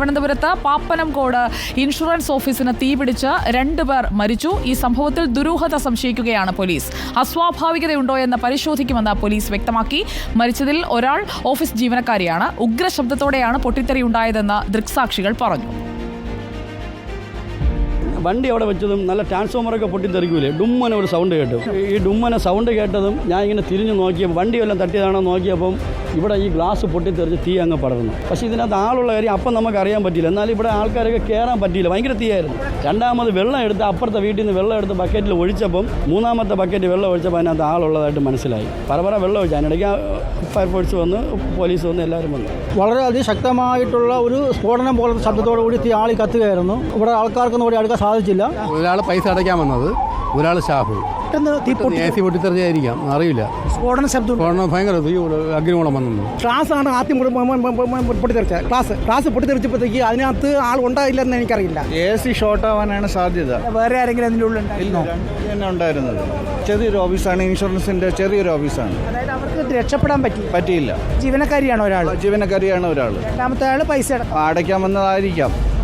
തിരുവനന്തപുരത്ത് പാപ്പനംകോട് ഇൻഷുറൻസ് ഓഫീസിന് തീപിടിച്ച് രണ്ടുപേർ മരിച്ചു. ഈ സംഭവത്തിൽ ദുരൂഹത സംശയിക്കുകയാണ് പോലീസ്. അസ്വാഭാവികതയുണ്ടോ എന്ന് പരിശോധിക്കുമെന്ന് പോലീസ് വ്യക്തമാക്കി. മരിച്ചതിൽ ഒരാൾ ഓഫീസ് ജീവനക്കാരിയാണ്. ഉഗ്രശബ്ദത്തോടെയാണ് പൊട്ടിത്തെറിയുണ്ടായതെന്ന് ദൃക്സാക്ഷികൾ പറഞ്ഞു. വണ്ടി അവിടെ വെച്ചതും നല്ല ട്രാൻസ്ഫോമറൊക്കെ പൊട്ടിത്തെറിക്കൂലേ? ഡുമ്മന ഒരു സൗണ്ട് കേട്ടു. ഈ ഡുമ്മന സൗണ്ട് കേട്ടതും ഞാൻ ഇങ്ങനെ തിരിഞ്ഞു നോക്കിയപ്പോൾ വണ്ടി വല്ലതും തട്ടിയതാണോ നോക്കിയപ്പം ഇവിടെ ഈ ഗ്ലാസ് പൊട്ടിത്തെറിച്ച് തീ അങ്ങ് പടർന്നു. പക്ഷേ ഇതിനകത്ത് ആളുള്ള കാര്യം അപ്പം നമുക്ക് അറിയാൻ പറ്റിയില്ല. എന്നാൽ ഇവിടെ ആൾക്കാരൊക്കെ കയറാൻ പറ്റിയില്ല. ഭയങ്കര തീയായിരുന്നു. രണ്ടാമത് വെള്ളം എടുത്ത് അപ്പുറത്തെ വീട്ടിൽ നിന്ന് വെള്ളം എടുത്ത് ബക്കറ്റിൽ ഒഴിച്ചപ്പം മൂന്നാമത്തെ ബക്കറ്റ് വെള്ളം ഒഴിച്ചപ്പോൾ അതിനകത്ത് ആളുള്ളതായിട്ട് മനസ്സിലായി. പറ വെള്ളം ഒഴിച്ചു. അതിനിടയ്ക്ക് ഫയർഫോഴ്സ് വന്ന് പോലീസ് വന്ന് എല്ലാവരും വന്നു. വളരെയധികം ശക്തമായിട്ടുള്ള ഒരു സ്ഫോടനം പോലത്തെ ശബ്ദത്തോടു കൂടി തീ ആളി കത്തുകയായിരുന്നു. ഇവിടെ ആൾക്കാർക്കൊന്നും ഇവിടെ അടുക്കാൻ സാധിച്ചില്ല. ഒരാൾ പൈസ അടയ്ക്കാൻ വന്നത്. ഒരാൾ പൊട്ടി എ സി പൊട്ടിത്തെറിച്ചായിരിക്കാം അറിയില്ല. സ്ഫോടന ശബ്ദം സ്ഫോടനം ഭയങ്കര അഗ്നിമൂളം വന്നു ക്ലാസ് ആണ് ആദ്യം പൊട്ടി- പൊ- പൊ- പൊ- പൊ- പൊട്ടിത്തെറിച്ചത്. ക്ലാസ് ക്ലാസ് പൊട്ടിത്തെറിച്ചപ്പോഴത്തേക്ക് അതിനകത്ത് ആൾ ഉണ്ടായില്ലെന്ന് എനിക്കറിയില്ല. എ സി ഷോർട്ട് ആവാനാണ് സാധ്യത വേറെ ആരെങ്കിലും അതിന്റെ ഉള്ളിൽ തന്നെ ഉണ്ടായിരുന്നത്. ചെറിയൊരു ഓഫീസാണ്. ഇൻഷുറൻസിന്റെ ചെറിയൊരു ഓഫീസാണ്. അതായത് അവർക്ക് രക്ഷപ്പെടാൻ പറ്റി. പറ്റിയില്ല. ജീവനക്കാരിയാണ് ഒരാൾ ജീവനക്കാരിയാണ് ഒരാൾ രണ്ടാമത്തെ ആൾ പൈസ അടക്കം. അടയ്ക്കാൻ വന്നതായിരിക്കാം.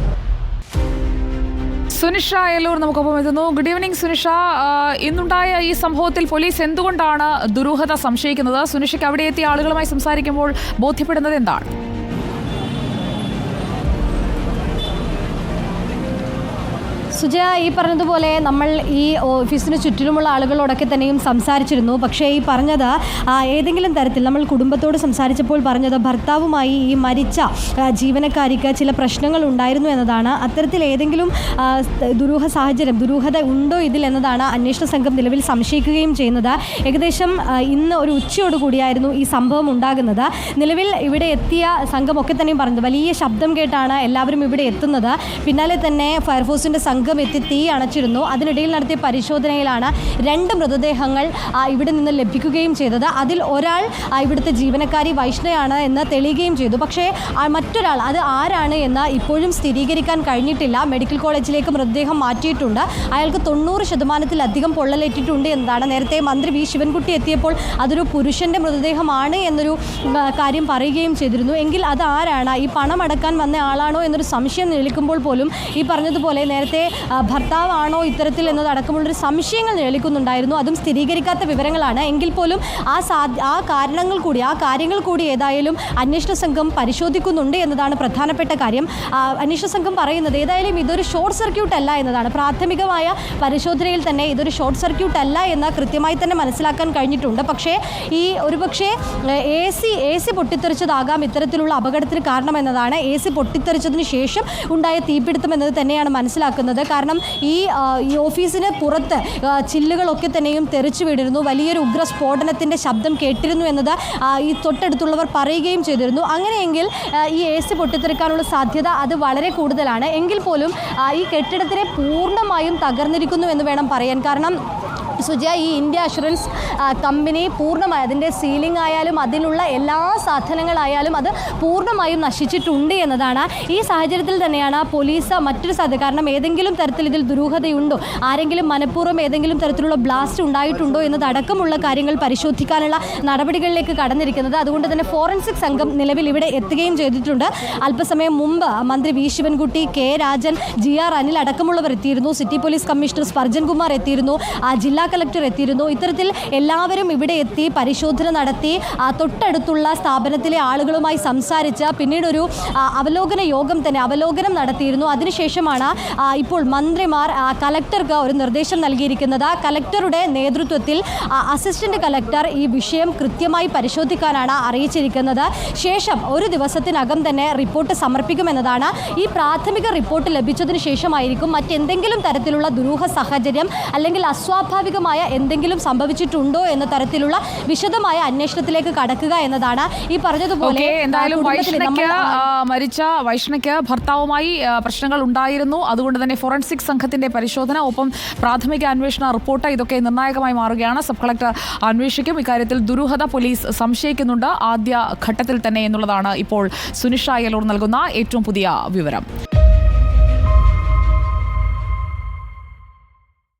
സുനിഷ എല്ലൂർ നമുക്കൊപ്പം എത്തുന്നു. Good evening Sunisha. ഇന്നുണ്ടായ ഈ സംഭവത്തിൽ പോലീസ് എന്തുകൊണ്ടാണ് ദുരൂഹത സംശയിക്കുന്നത്? സുനിഷയ്ക്ക് അവിടെ എത്തിയ ആളുകളുമായി സംസാരിക്കുമ്പോൾ ബോധ്യപ്പെടുന്നത് എന്താണ്? സുജയ ഈ പറഞ്ഞതുപോലെ നമ്മൾ ഈ ഓഫീസിന് ചുറ്റിലുമുള്ള ആളുകളോടൊക്കെ തന്നെയും സംസാരിച്ചിരുന്നു. പക്ഷേ ഈ പറഞ്ഞത് ഏതെങ്കിലും തരത്തിൽ നമ്മൾ കുടുംബത്തോട് സംസാരിച്ചപ്പോൾ പറഞ്ഞത് ഭർത്താവുമായി ഈ മരിച്ച ജീവനക്കാരിക്ക് ചില പ്രശ്നങ്ങൾ ഉണ്ടായിരുന്നു എന്നതാണ്. അത്തരത്തിൽ ഏതെങ്കിലും ദുരൂഹ സാഹചര്യം ദുരൂഹത ഉണ്ടോ ഇതിൽ എന്നതാണ് അന്വേഷണ സംഘം നിലവിൽ സംശയിക്കുകയും ചെയ്യുന്നത്. ഏകദേശം ഇന്ന് ഒരു ഉച്ചയോട് കൂടിയായിരുന്നു ഈ സംഭവം ഉണ്ടാകുന്നത്. നിലവിൽ ഇവിടെ എത്തിയ സംഘമൊക്കെ തന്നെയും പറഞ്ഞത്. വലിയ ശബ്ദം കേട്ടാണ് എല്ലാവരും ഇവിടെ എത്തുന്നത്. പിന്നാലെ തന്നെ ഫയർഫോഴ്സിന്റെ സംഘം എത്തി തീ അണച്ചിരുന്നു. അതിനിടയിൽ നടത്തിയ പരിശോധനയിലാണ് രണ്ട് മൃതദേഹങ്ങൾ ഇവിടെ നിന്ന് ലഭിക്കുകയും ചെയ്തത്. അതിൽ ഒരാൾ ഇവിടുത്തെ ജീവനക്കാരി വൈഷ്ണയാണ് എന്ന് തെളിയുകയും ചെയ്തു. പക്ഷേ മറ്റൊരാൾ അത് ആരാണ് എന്ന് ഇപ്പോഴും സ്ഥിരീകരിക്കാൻ കഴിഞ്ഞിട്ടില്ല. മെഡിക്കൽ കോളേജിലേക്ക് മൃതദേഹം മാറ്റിയിട്ടുണ്ട്. അയാൾക്ക് തൊണ്ണൂറ് ശതമാനത്തിലധികം പൊള്ളലേറ്റിട്ടുണ്ട് എന്നതാണ് നേരത്തെ മന്ത്രി വി. ശിവൻകുട്ടി എത്തിയപ്പോൾ അതൊരു പുരുഷന്റെ മൃതദേഹമാണ് എന്നൊരു കാര്യം പറയുകയും ചെയ്തിരുന്നു. എങ്കിൽ അത് ആരാണ്? ഈ പണം അടക്കാൻ വന്ന ആളാണോ എന്നൊരു സംശയം നിലനിൽക്കുമ്പോൾ പോലും ഈ പറഞ്ഞതുപോലെ നേരത്തെ ഭർത്താവാണോ ഇത്തരത്തിൽ എന്നതടക്കമുള്ളൊരു സംശയങ്ങൾ നിലനിൽക്കുന്നുണ്ടായിരുന്നു അതും സ്ഥിരീകരിക്കാത്ത വിവരങ്ങളാണ്. എങ്കിൽ പോലും ആ ആ കാരണങ്ങൾ കൂടി ആ കാര്യങ്ങൾ കൂടി ഏതായാലും അന്വേഷണ സംഘം പരിശോധിക്കുന്നുണ്ട് എന്നതാണ് പ്രധാനപ്പെട്ട കാര്യം. അന്വേഷണ സംഘം പറയുന്നത് ഏതായാലും ഇതൊരു ഷോർട്ട് സർക്യൂട്ട് അല്ല എന്നതാണ്. പ്രാഥമികമായ പരിശോധനയിൽ തന്നെ ഇതൊരു ഷോർട്ട് സർക്യൂട്ട് അല്ല എന്ന് കൃത്യമായി തന്നെ മനസ്സിലാക്കാൻ കഴിഞ്ഞിട്ടുണ്ട്. പക്ഷേ ഈ ഒരുപക്ഷെ എ സി എ സി പൊട്ടിത്തെറിച്ചതാകാം ഇത്തരത്തിലുള്ള അപകടത്തിന് കാരണമെന്നതാണ് എ സി പൊട്ടിത്തെറിച്ചതിന് ശേഷം ഉണ്ടായ തീപിടുത്തം എന്നത് തന്നെയാണ് മനസ്സിലാക്കുന്നത്. കാരണം ഈ ഈ ഓഫീസിന് പുറത്ത് ചില്ലുകളൊക്കെ തന്നെയും തെറിച്ചു വിടിരുന്നു വലിയൊരു ഉഗ്ര സ്ഫോടനത്തിന്റെ ശബ്ദം കേട്ടിരുന്നു എന്നത് ഈ തൊട്ടടുത്തുള്ളവർ പറയുകയും ചെയ്തിരുന്നു. അങ്ങനെയെങ്കിൽ ഈ എ സി പൊട്ടിത്തെറിക്കാനുള്ള സാധ്യത അത് വളരെ കൂടുതലാണ്. എങ്കിൽ പോലും ഈ കെട്ടിടത്തിനെ പൂർണമായും തകർന്നിരിക്കുന്നു എന്ന് വേണം പറയാൻ. കാരണം സുജയ ഈ ഇന്ത്യ അഷുറൻസ് കമ്പനി പൂർണമായി അതിന്റെ സീലിംഗ് ആയാലും അതിലുള്ള എല്ലാ സാധനങ്ങളായാലും അത് പൂർണമായും നശിച്ചിട്ടുണ്ട് എന്നതാണ്. ഈ സാഹചര്യത്തിൽ തന്നെയാണ് പോലീസ് മറ്റൊരു സാധ്യത. കാരണം ഏതെങ്കിലും തരത്തിൽ ഇതിൽ ദുരൂഹതയുണ്ടോ? ആരെങ്കിലും മനഃപൂർവം ഏതെങ്കിലും തരത്തിലുള്ള ബ്ലാസ്റ്റ് ഉണ്ടായിട്ടുണ്ടോ എന്നതടക്കമുള്ള കാര്യങ്ങൾ പരിശോധിക്കാനുള്ള നടപടികളിലേക്ക് കടന്നിരിക്കുന്നത്. അതുകൊണ്ട് തന്നെ ഫോറൻസിക് സംഘം നിലവിൽ ഇവിടെ എത്തുകയും ചെയ്തിട്ടുണ്ട്. അല്പസമയം മുമ്പ് മന്ത്രി V Sivankutty K Rajan G R Anil അടക്കമുള്ളവർ എത്തിയിരുന്നു. City police commissioner Spurgeon Kumar എത്തിയിരുന്നു. ജില്ലാ കളക്ടർ എത്തിയിരുന്നു. ഇത്തരത്തിൽ എല്ലാവരും ഇവിടെ എത്തി പരിശോധന നടത്തി തൊട്ടടുത്തുള്ള സ്ഥാപനത്തിലെ ആളുകളുമായി സംസാരിച്ച് പിന്നീട് ഒരു അവലോകന യോഗം തന്നെ അവലോകനം നടത്തിയിരുന്നു. അതിനുശേഷമാണ് ഇപ്പോൾ മന്ത്രിമാർ കലക്ടർക്ക് ഒരു നിർദ്ദേശം നൽകിയിരിക്കുന്നത്. കലക്ടറുടെ നേതൃത്വത്തിൽ അസിസ്റ്റന്റ് കലക്ടർ ഈ വിഷയം കൃത്യമായി പരിശോധിക്കാനാണ് അറിയിച്ചിരിക്കുന്നത്. ശേഷം ഒരു ദിവസത്തിനകം തന്നെ റിപ്പോർട്ട് സമർപ്പിക്കുമെന്നതാണ് ഈ പ്രാഥമിക റിപ്പോർട്ട് ലഭിച്ചതിന് ശേഷമായിരിക്കും. മറ്റെന്തെങ്കിലും തരത്തിലുള്ള ദുരൂഹ സാഹചര്യം അല്ലെങ്കിൽ അസ്വാഭാവികമായ എന്തെങ്കിലും സംഭവിച്ചിട്ടുണ്ടോ എന്ന തരത്തിലുള്ള വിശദമായ അന്വേഷണത്തിലേക്ക് കടക്കുക എന്നതാണ് ഈ പറഞ്ഞതുപോലെ എന്തായാലും മരിച്ച വൈഷ്ണയ്ക്ക് ഭർത്താവുമായി പ്രശ്നങ്ങൾ ഉണ്ടായിരുന്നു. അതുകൊണ്ട് തന്നെ ഫോറൻസിക് സംഘത്തിന്റെ പരിശോധന ഒപ്പം പ്രാഥമിക അന്വേഷണ റിപ്പോർട്ട് ഇതൊക്കെ നിർണായകമായി മാറുകയാണ്. സബ് കളക്ടർ അന്വേഷിക്കും. ഇക്കാര്യത്തിൽ ദുരൂഹത പോലീസ് സംശയിക്കുന്നുണ്ട്. ആദ്യ ഘട്ടത്തിൽ തന്നെ എന്നുള്ളതാണ് ഇപ്പോൾ സുനിഷ അയലൂർ നൽകുന്ന ഏറ്റവും പുതിയ വിവരം.